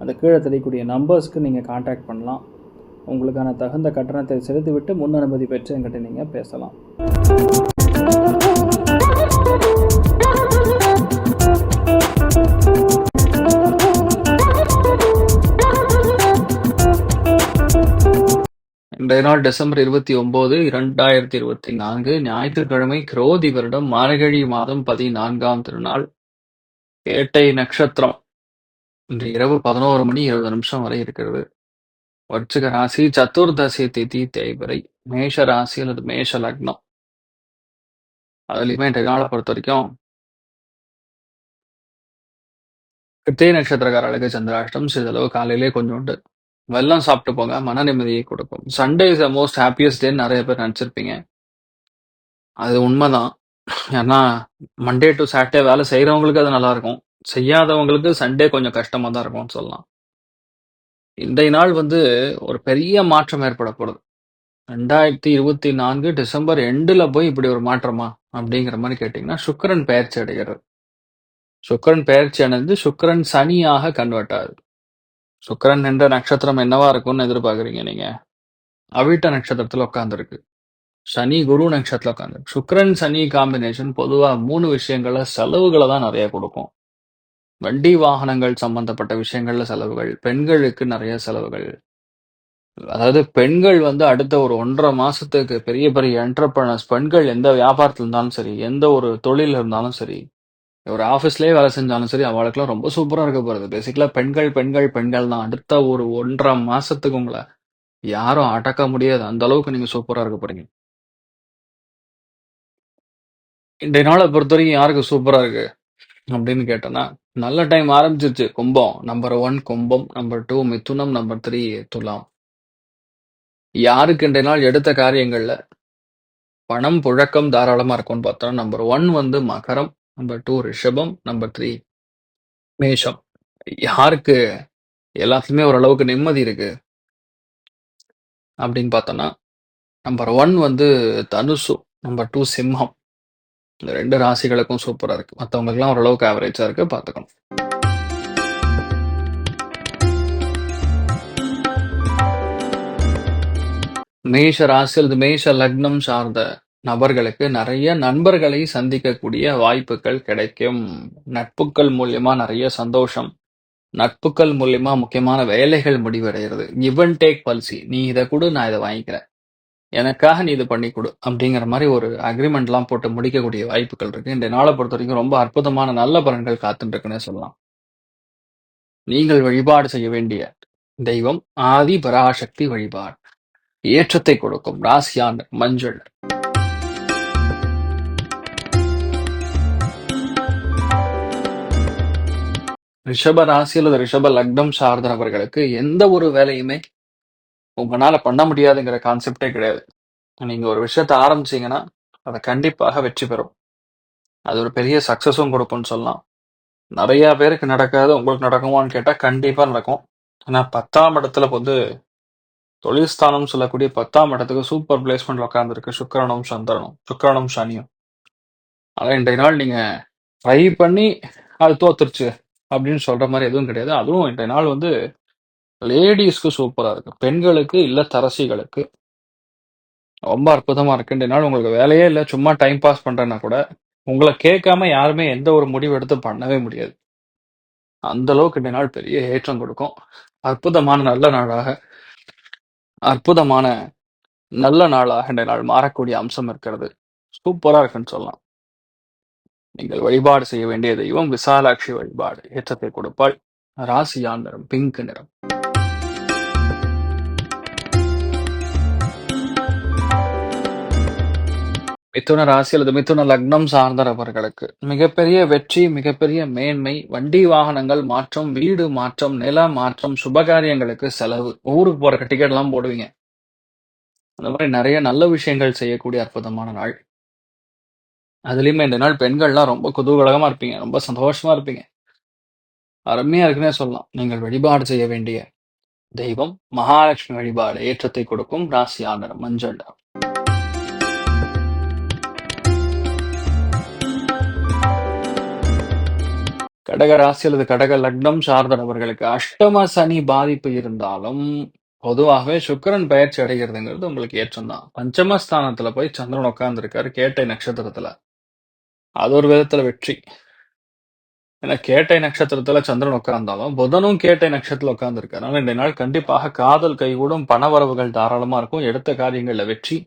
அந்த கீழே தெரியக்கூடிய நம்பர்ஸ்க்கு நீங்கள் காண்டாக்ட் பண்ணலாம். உங்களுக்கான தகுந்த கட்டணத்தை செலுத்திவிட்டு முன் அனுமதி பெற்று என்கிட்ட நீங்கள் பேசலாம். இன்றைய நாள் டிசம்பர் இருபத்தி ஒன்பது இரண்டாயிரத்தி இருபத்தி நான்கு ஞாயிற்றுக்கிழமை குரோதி வருடம் மார்கழி மாதம் பதினான்காம் திருநாள் கேட்டை நட்சத்திரம். இன்று இரவு பதினோரு மணி இருபது நிமிஷம் வரை இருக்கிறது. வர்ச்சிக ராசி சதுர்தசி திதி தேய்பிரை மேஷ ராசி அல்லது மேஷ லக்னம். அதுலயுமே இன்றைய நாளை பொறுத்த வரைக்கும் கிருத்திய நட்சத்திரக்காரர்களுக்கு சந்திராஷ்டம் சிறிதளவு காலையிலே கொஞ்சோண்டு வெள்ளம் சாப்பிட்டு போங்க மன நிம்மதியை கொடுக்கும். Sunday is the most happiest டேன்னு நிறைய பேர் நினச்சிருப்பீங்க. அது உண்மைதான். ஏன்னா மண்டே டு சாட்டர்டே வேலை செய்கிறவங்களுக்கு அது நல்லா இருக்கும். செய்யாதவங்களுக்கு சண்டே கொஞ்சம் கஷ்டமா தான் இருக்கும்னு சொல்லலாம். இன்றைய நாள் வந்து ஒரு பெரிய மாற்றம் ஏற்பட போகுது ரெண்டாயிரத்தி இருபத்தி நான்கு டிசம்பர் எண்டுல போய் இப்படி ஒரு மாற்றமா அப்படிங்கிற மாதிரி கேட்டிங்கன்னா சுக்கரன் பெயர்ச்சி அடைகிறது சுக்கரன் பெயர்ச்சி அடைந்து சுக்கரன் சனியாக கன்வெர்ட் ஆகுது. சுக்கரன் என்ற நட்சத்திரம் என்னவா இருக்கும்னு எதிர்பார்க்குறீங்க நீங்க? அவிட்ட நட்சத்திரத்துல உட்காந்துருக்கு சனி குரு நட்சத்திரத்துல உட்காந்துருக்கு சுக்கரன் சனி காம்பினேஷன் பொதுவா மூணு விஷயங்கள்ல செலவுகளை தான் நிறைய கொடுக்கும். வண்டி வாகனங்கள் சம்பந்தப்பட்ட விஷயங்கள்ல செலவுகள் பெண்களுக்கு நிறைய செலவுகள். அதாவது பெண்கள் வந்து அடுத்த ஒரு ஒன்றரை மாசத்துக்கு பெரிய பெரிய என்டர்பிரனர்ஸ் பெண்கள் எந்த வியாபாரத்துல இருந்தாலும் சரி எந்த ஒரு தொழில் இருந்தாலும் சரி ஒரு ஆஃபீஸ்லேயே வேலை செஞ்சாலும் சரி அவளுக்குலாம் ரொம்ப சூப்பராக இருக்க போகிறது பேசிக்கலாக பெண்கள் பெண்கள் பெண்கள் தான். அடுத்த ஒரு ஒன்றரை மாசத்துக்கு உங்களை யாரும் அடக்க முடியாது. அந்த அளவுக்கு நீங்கள் சூப்பராக இருக்க போறீங்க. இன்றைய நாளை பொறுத்தவரைக்கும் யாருக்கு சூப்பராக இருக்கு? அப்படின்னு கேட்டோன்னா நல்ல டைம் ஆரம்பிச்சிருச்சு. கும்பம் நம்பர் ஒன் கும்பம் நம்பர் டூ மிதுனம் நம்பர் த்ரீ துலாம். யாருக்கு இன்றைய நாள் எடுத்த காரியங்கள்ல பணம் புழக்கம் தாராளமா இருக்கும்னு பார்த்தோம் நம்பர் ஒன் வந்து மகரம் நம்பர் டூ ரிஷபம் நம்பர் த்ரீ மேஷம். யாருக்கு? எல்லாத்துலயுமே ஓரளவுக்கு நிம்மதி இருக்கு. அப்படின்னு பார்த்தோம்னா நம்பர் ஒன் வந்து தனுசு நம்பர் டூ சிம்மம். இந்த ரெண்டு ராசிகளுக்கும் சூப்பரா இருக்கு. மற்றவங்களுக்குலாம் ஓரளவுக்கு ஆவரேஜாக இருக்கு. பார்த்துக்கணும் மேஷ ராசி அல்லது மேஷ லக்னம் சார்ந்த நபர்களுக்கு நிறைய நண்பர்களை சந்திக்கக்கூடிய வாய்ப்புகள் கிடைக்கும். நட்புகள் மூலியமா நிறைய சந்தோஷம். நட்புகள் மூலியமா முக்கியமான வேலைகள் முடிவடைகிறது. கிவ் அண்ட் டேக் பாலிசி நீ இதை கூட நான் இதை வாங்கிக்கிறேன். எனக்காக நீ இது பண்ணி கொடு அப்படிங்கிற மாதிரி ஒரு அக்ரிமெண்ட்லாம் போட்டு முடிக்கக்கூடிய வாய்ப்புகள் இருக்கு. இந்த நாளை பொறுத்த வரைக்கும் ரொம்ப அற்புதமான நல்ல பலன்கள் காத்துட்டு இருக்குன்னு சொல்லலாம். நீங்கள் வழிபாடு செய்ய வேண்டிய தெய்வம் ஆதி பராசக்தி வழிபாடு. ஏற்றத்தை கொடுக்கும் ராசியான மஞ்சள். ரிஷப ராசி அல்லது ரிஷப லக்னம் சார்ந்த நபர்களுக்கு எந்த ஒரு வேலையுமே உங்களால் பண்ண முடியாதுங்கிற கான்செப்டே கிடையாது. நீங்கள் ஒரு விஷயத்த ஆரம்பிச்சீங்கன்னா அதை கண்டிப்பாக வெற்றி பெறும். அது ஒரு பெரிய சக்சஸும் கொடுக்கும்னு சொல்லலாம். நிறையா பேருக்கு நடக்காது உங்களுக்கு நடக்குமான்னு கேட்டால் கண்டிப்பாக நடக்கும். ஏன்னா பத்தாம் இடத்துல வந்து தொழில்ஸ்தானம் சொல்லக்கூடிய பத்தாம் இடத்துக்கு சூப்பர் பிளேஸ்மெண்ட் உட்காந்துருக்கு சுக்கரனும் சந்திரனும் சுக்கரனும் சனியும். அதான் இன்றைய நாள் நீங்க ட்ரை பண்ணி அது தோத்துருச்சு அப்படின்னு சொல்ற மாதிரி எதுவும் கிடையாது. அதுவும் இன்றைய நாள் வந்து லேடிஸ்க்கு சூப்பரா இருக்கு பெண்களுக்கு இல்ல தரசிகளுக்கு. ரொம்ப அற்புதமா இருக்கு. இன்றைய நாள் உங்களுக்கு வேலையே இல்லை. சும்மா டைம் பாஸ் பண்றேன்னா கூட உங்களை கேட்காம யாருமே எந்த ஒரு முடிவு எடுத்து பண்ணவே முடியாது. அந்த அளவுக்கு இன்றைய நாள் பெரிய ஏற்றம் கொடுக்கும். அற்புதமான நல்ல நாளாக. அற்புதமான நல்ல நாளாக இந்த நாள் மாறக்கூடிய அம்சம் இருக்கிறது. சூப்பரா இருக்குன்னு சொல்லலாம். நீங்கள் வழிபாடு செய்ய வேண்டிய தெய்வம் விசாலாட்சி வழிபாடு. ஏற்றத்தை கொடுப்பாள். ராசியான் நிறம் பிங்க் நிறம். மிதுன ராசி அல்லது மிதுன லக்னம் சார்ந்தவர்களுக்கு மிகப்பெரிய வெற்றி, மிகப்பெரிய மேன்மை, வண்டி வாகனங்கள் மாற்றம், வீடு மாற்றம், நில மாற்றம், சுபகாரியங்களுக்கு செலவு, ஊருக்கு போற டிக்கெட்லாம் போடுவீங்க. அந்த மாதிரி நிறைய நல்ல விஷயங்கள் செய்யக்கூடிய அற்புதமான நாள். அதுலயுமே இந்த நாள் பெண்கள்லாம் ரொம்ப குதூகலகமா இருப்பீங்க. ரொம்ப சந்தோஷமா இருப்பீங்க. அருமையா இருக்குன்னே சொல்லலாம். நீங்கள் வழிபாடு செய்ய வேண்டிய தெய்வம் மகாலட்சுமி வழிபாடு ஏற்றத்தை கொடுக்கும் ராசியாளர் நிறம் மஞ்சள் கடக ராசி அல்லது கடக லக்னம் சார்ந்த நபர்களுக்கு அஷ்டம சனி பாதிப்பு இருந்தாலும் பொதுவாகவே சுக்கரன் பயிற்சி அடைகிறதுங்கிறது உங்களுக்கு ஏற்றம்தான். பஞ்சமஸ்தானத்துல போய் சந்திரன் உட்கார்ந்துருக்காரு கேட்டை நட்சத்திரத்துல. அது ஒரு விதத்துல வெற்றி. ஏன்னா கேட்டை நட்சத்திரத்துல சந்திரன் உட்கார்ந்தாலும் புதனும் கேட்டை நட்சத்திரத்துல உட்கார்ந்துருக்காரு அதனால இந்த நாள் கண்டிப்பாக காதல் கைகூடும், பணவரவுகள் தாராளமா இருக்கும், எடுத்த காரியங்கள்ல வெற்றி.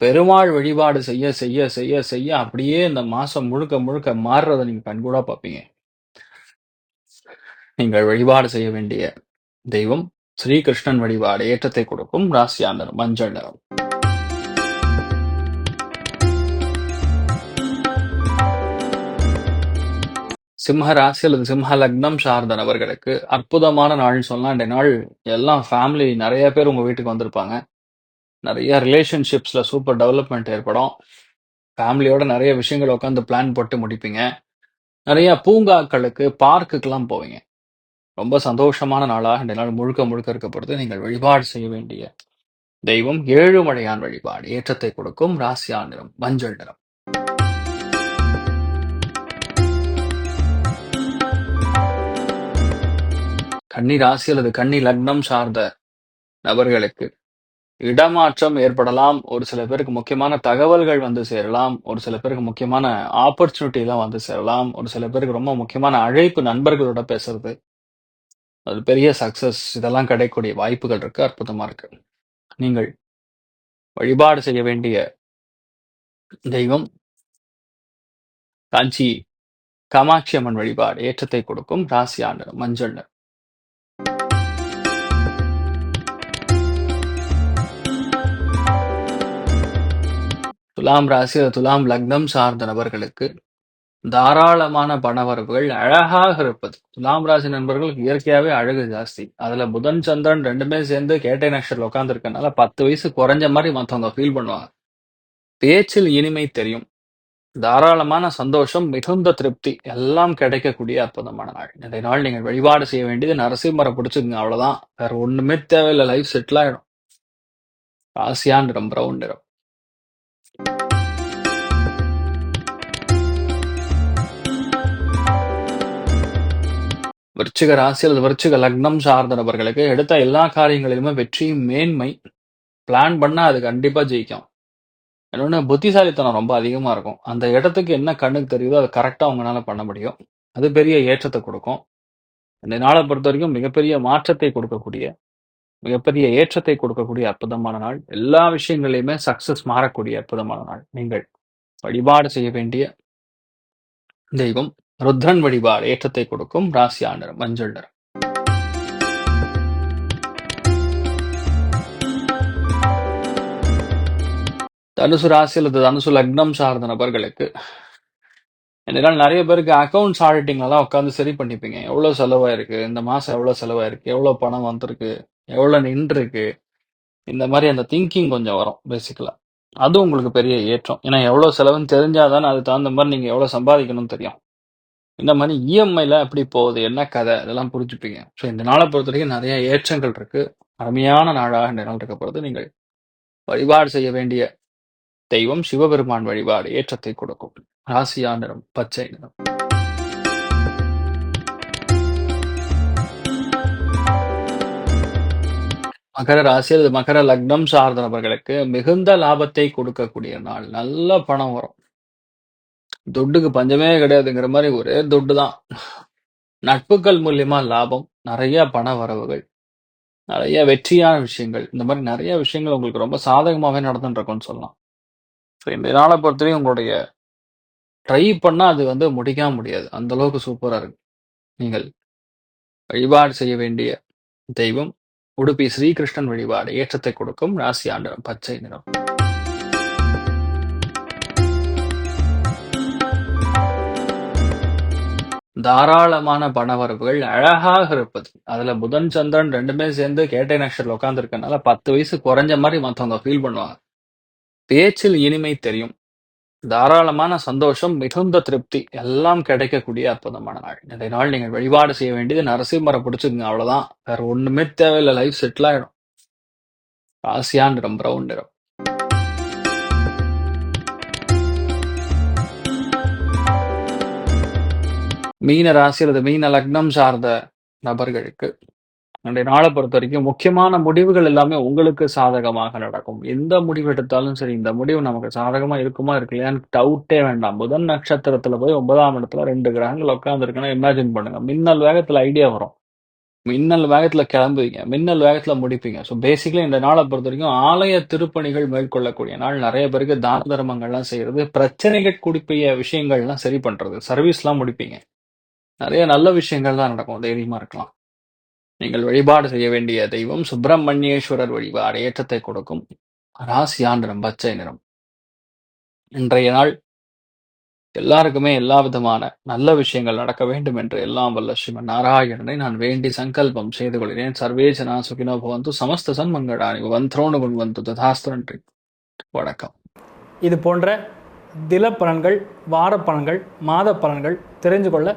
பெருமாள் வழிபாடு செய்ய செய்ய செய்ய செய்ய அப்படியே இந்த மாசம் முழுக்க முழுக்க மாறுறதை நீங்க கண்கூடா பார்ப்பீங்க. நீங்கள் வழிபாடு செய்ய வேண்டிய தெய்வம் ஸ்ரீகிருஷ்ணன் வழிபாடு ஏற்றத்தை கொடுக்கும் ராசியாண்டர் நிறம் மஞ்சள் நிறம். சிம்ம ராசி அல்லது சிம்ம லக்னம் சார்ந்த நபர்களுக்கு அற்புதமான நாள்னு சொல்லலாம். இந்த நாள் எல்லாம் ஃபேமிலி நிறைய பேர் உங்க வீட்டுக்கு வந்திருப்பாங்க. நிறைய ரிலேஷன்ஷிப்ஸ்ல சூப்பர் டெவலப்மெண்ட் ஏற்படும். ஃபேமிலியோட நிறைய விஷயங்கள் உட்கார்ந்து பிளான் போட்டு முடிப்பீங்க. நிறைய பூங்காக்களுக்கு, பார்க்குக்கெல்லாம் போவீங்க. ரொம்ப சந்தோஷமான நாளாக இந்த நாள் முழுக்க முழுக்க இருக்கப்படுது நீங்கள் வழிபாடு செய்ய வேண்டிய தெய்வம் ஏழுமலையான் வழிபாடு ஏற்றத்தை கொடுக்கும் ராசியா நிறம் மஞ்சள் நிறம். கன்னி ராசி அல்லது கன்னி லக்னம் சார்ந்த நபர்களுக்கு இடமாற்றம் ஏற்படலாம். ஒரு சில பேருக்கு முக்கியமான தகவல்கள் வந்து சேரலாம். ஒரு சில பேருக்கு முக்கியமான ஆப்பர்ச்சுனிட்டி எல்லாம் வந்து சேரலாம். ஒரு சில பேருக்கு ரொம்ப முக்கியமான அழைப்பு நண்பர்களோட பேசுறது. அது பெரிய சக்சஸ் இதெல்லாம் கிடைக்கக்கூடிய வாய்ப்புகள் இருக்கு. அற்புதமா இருக்கு. நீங்கள் வழிபாடு செய்ய வேண்டிய தெய்வம் காஞ்சி காமாட்சி அம்மன் வழிபாடு ஏற்றத்தை கொடுக்கும் ராசியா மஞ்சள் நிறம். துலாம் ராசி துலாம் லக்னம் சார்ந்த நபர்களுக்கு தாராளமான பணவரவுகள் அழகாக இருப்பது. துலாம் ராசி நண்பர்களுக்கு இயற்கையாவே அழகு ஜாஸ்தி. அதுல புதன், சந்திரன் ரெண்டுமே சேர்ந்து கேட்டை நட்சத்திரத்துல உட்கார்ந்திருக்கனால 10 வயசு குறைஞ்ச மாதிரி மத்தவங்க ஃபீல் பண்ணுவாங்க. பேச்சில் இனிமை தெரியும். தாராளமான சந்தோஷம், மிகுந்த திருப்தி எல்லாம் கிடைக்கக்கூடிய அற்புதமான நாள். இந்த நாள் நீங்கள் வழிபாடு செய்ய வேண்டியது நரசிம்மரை பிடிச்சிருங்க அவ்வளவுதான். வேற ஒண்ணுமே தேவையில்ல. லைஃப் செட்டில் ஆயிடும். ராசியா நிறம் பிரவுன் நிறம். விருச்சிக ராசி அல்லது விருச்சிக லக்னம் சார்ந்த நபர்களுக்கு எடுத்த எல்லா காரியங்களிலுமே வெற்றி, மேன்மை. பிளான் பண்ணா அது கண்டிப்பா ஜெயிக்கும். இன்னொன்று புத்திசாலித்தனம் ரொம்ப அதிகமா இருக்கும். அந்த இடத்துக்கு என்ன கண்ணுக்கு தெரியுதோ அதை கரெக்டாக அவங்களால பண்ண முடியும். அது பெரிய ஏற்றத்தை கொடுக்கும். இந்த நாள பொறுத்தவரைக்கும் மிகப்பெரிய மாற்றத்தை கொடுக்கக்கூடிய, மிகப்பெரிய ஏற்றத்தை கொடுக்கக்கூடிய அற்புதமான நாள். எல்லா விஷயங்களையுமே சக்சஸ் மாறக்கூடிய அற்புதமான நாள். நீங்கள் வழிபாடு செய்ய வேண்டிய தெய்வம் ருத்ரன் வழிபாடு ஏற்றத்தை கொடுக்கும் ராசியா நிறம் மஞ்சள் நிறம். தனுசு ராசி அல்லது தனுசு லக்னம் சார்ந்த நபர்களுக்கு என்னால் நிறைய பேருக்கு அக்கௌண்ட்ஸ் ஆடிட்டிங்லாம் உட்காந்து சரி பண்ணிப்பீங்க. எவ்வளோ செலவாயிருக்கு? இந்த மாதம் எவ்வளோ செலவாயிருக்கு? எவ்வளோ பணம் வந்திருக்கு? எவ்வளோ நின்றுருக்கு? இந்த மாதிரி அந்த திங்கிங் கொஞ்சம் வரும் பேசிக்கலா. அது உங்களுக்கு பெரிய ஏற்றம். ஏன்னா எவ்வளோ செலவுன்னு தெரிஞ்சாதானே அது அதுக்கு தகுந்த மாதிரி நீங்க எவ்வளோ சம்பாதிக்கணும்னு தெரியும். இந்த மாதிரி இஎம்ஐல எப்படி போகுது? என்ன கதை? இதெல்லாம் புரிஞ்சுப்பீங்க. ஸோ இந்த நாளை பொறுத்த வரைக்கும் நிறைய ஏற்றங்கள் இருக்கு. அருமையான நாளாக இந்த நாள் இருக்க போகிறது நீங்கள் வழிபாடு செய்ய வேண்டிய தெய்வம் சிவபெருமான் வழிபாடு ஏற்றத்தை கொடுக்கும். ராசியா நிறம் பச்சை நிறம். மகர ராசி அல்லது மகர லக்னம் சார்ந்த நபர்களுக்கு மிகுந்த லாபத்தை கொடுக்கக்கூடிய நாள். நல்ல பணம் வரும். துட்டுக்கு பஞ்சமே கிடையாதுங்கிற மாதிரி ஒரே துட்டு தான். நட்புகள் மூலியமா லாபம், நிறைய பண வரவுகள், நிறைய வெற்றியான விஷயங்கள். இந்த மாதிரி நிறைய விஷயங்கள் உங்களுக்கு ரொம்ப சாதகமாகவே நடந்துட்டு இருக்கும்னு சொல்லலாம். ஸோ இந்த நாளை பொறுத்தவரையும் உங்களுடைய ட்ரை பண்ணா அது வந்து முடிக்காம முடியாது. அந்த அளவுக்கு சூப்பரா இருக்கு. நீங்கள் வழிபாடு செய்ய வேண்டிய தெய்வம் உடுப்பி ஸ்ரீகிருஷ்ணன் வழிபாடு ஏற்றத்தை கொடுக்கும் ராசி ஆண்டு பச்சை நிறம். தாராளமான பணவரவுகள் அழகாக இருப்பது. அதுல புதன், சந்திரன் ரெண்டுமே சேர்ந்து கேட்டை நட்சத்திரத்துல உட்கார்ந்திருக்கனால 10 வயசு குறைஞ்ச மாதிரி மற்றவங்க ஃபீல் பண்ணுவாங்க. பேச்சில் இனிமை தெரியும். தாராளமான சந்தோஷம், மிகுந்த திருப்தி எல்லாம் கிடைக்கக்கூடிய அற்புதமான நாள். இந்த நாள் நீங்கள் வழிபாடு செய்ய வேண்டியது நரசிம்மரை பிடிச்சுக்குங்க அவ்வளவுதான். வேற ஒண்ணுமே தேவையில்ல. லைஃப் செட்டில் ஆயிடும். ராசியா நிறம் பிரவுன் நிறம். மீன ராசி அல்லது மீன லக்னம் சார்ந்த நபர்களுக்கு அன்றைய நாளை பொறுத்த வரைக்கும் முக்கியமான முடிவுகள் எல்லாமே உங்களுக்கு சாதகமாக நடக்கும். எந்த முடிவு எடுத்தாலும் சரி, இந்த முடிவு நமக்கு சாதகமா இருக்குமா இருக்கலையான்னு டவுட்டே வேண்டாம். புதன் நட்சத்திரத்துல போய் ஒன்பதாம் இடத்துல ரெண்டு கிரகங்கள் உட்காந்துருக்குன்னா இமேஜின் பண்ணுங்க. மின்னல் வேகத்துல ஐடியா வரும். மின்னல் வேகத்துல கிளம்புவீங்க. மின்னல் வேகத்துல முடிப்பீங்க. ஸோ பேசிக்கலி இந்த நாளை பொறுத்த வரைக்கும் ஆலய திருப்பணிகள் மேற்கொள்ளக்கூடிய நாள். நிறைய பேருக்கு தான தர்மங்கள்லாம் செய்யறது, பிரச்சனைகள் கூடிய விஷயங்கள்லாம் சரி பண்றது, சர்வீஸ்லாம் முடிப்பீங்க. நிறைய நல்ல விஷயங்கள் தான் நடக்கும். தைரியமா இருக்கலாம். நீங்கள் வழிபாடு செய்ய வேண்டிய தெய்வம் சுப்பிரமணியேஸ்வரர் வழிபாடு ஏற்றத்தை கொடுக்கும். ராசியா பச்சை நிறம். இன்றைய நாள் எல்லாருக்குமே எல்லா விதமான நல்ல விஷயங்கள் நடக்க வேண்டும் என்று எல்லாம் வல்ல ஸ்ரீமன் நாராயணனை நான் வேண்டி சங்கல்பம் செய்து கொள்கிறேன். சர்வேஜனா சுகினோ பவந்து சமஸ்த சன்மங்கடானி வந்த்ரோணு கொண்டு வந்து ததாஸ்திரன்றி வணக்கம். இது போன்ற தில பலன்கள் வார பலன்கள் மாத பலன்கள் தெரிஞ்சு கொள்ள